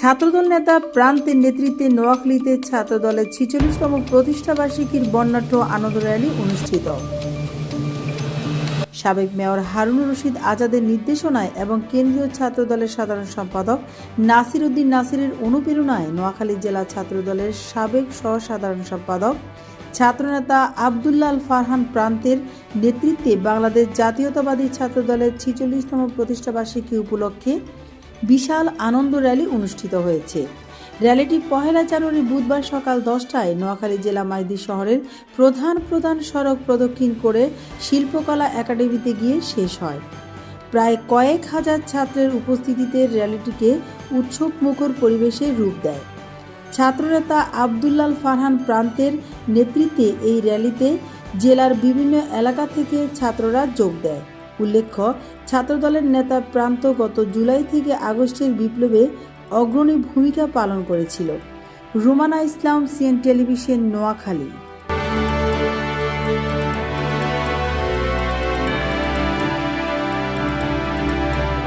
ছাত্রদল নেতা প্রান্তের নেতৃত্বে নোয়াখালীতে ছাত্রদলের ছিচল্লিশতম প্রতিষ্ঠাবার্ষিকীর বর্ণাঢ্য আনন্দ র্যালি অনুষ্ঠিত। সাবেক মেয়র হারুনুর রশিদ আজাদের নির্দেশনায় এবং কেন্দ্রীয় ছাত্রদলের সাধারণ সম্পাদক নাসির উদ্দিন নাসিরের অনুপ্রেরণায় নোয়াখালী জেলা ছাত্রদলের সাবেক সহ সাধারণ সম্পাদক ছাত্রনেতা আবদুল্লাল ফারহান প্রান্তের নেতৃত্বে বাংলাদেশ জাতীয়তাবাদী ছাত্রদলের ছিচল্লিশতম প্রতিষ্ঠাবার্ষিকী উপলক্ষে বিশাল আনন্দ র্যালি অনুষ্ঠিত হয়েছে। র্যালিটি পহেলা জানুয়ারি বুধবার সকাল দশটায় নোয়াখালী জেলা মাইদি শহরের প্রধান প্রধান সড়ক প্রদক্ষিণ করে শিল্পকলা একাডেমিতে গিয়ে শেষ হয়। প্রায় কয়েক হাজার ছাত্রের উপস্থিতিতে র্যালিটিকে উৎসব মুখর পরিবেশে রূপ দেয়। ছাত্রনেতা আবদুল্লাল ফারহান প্রান্তের নেতৃত্বে এই র্যালিতে জেলার বিভিন্ন এলাকা থেকে ছাত্ররা যোগ দেয়। উল্লেখ্য, ছাত্রদলের নেতা প্রান্ত গত জুলাই থেকে আগস্টের বিপ্লবে অগ্রণী ভূমিকা পালন করেছিল। Rumana Islam, CN television, Noakhali.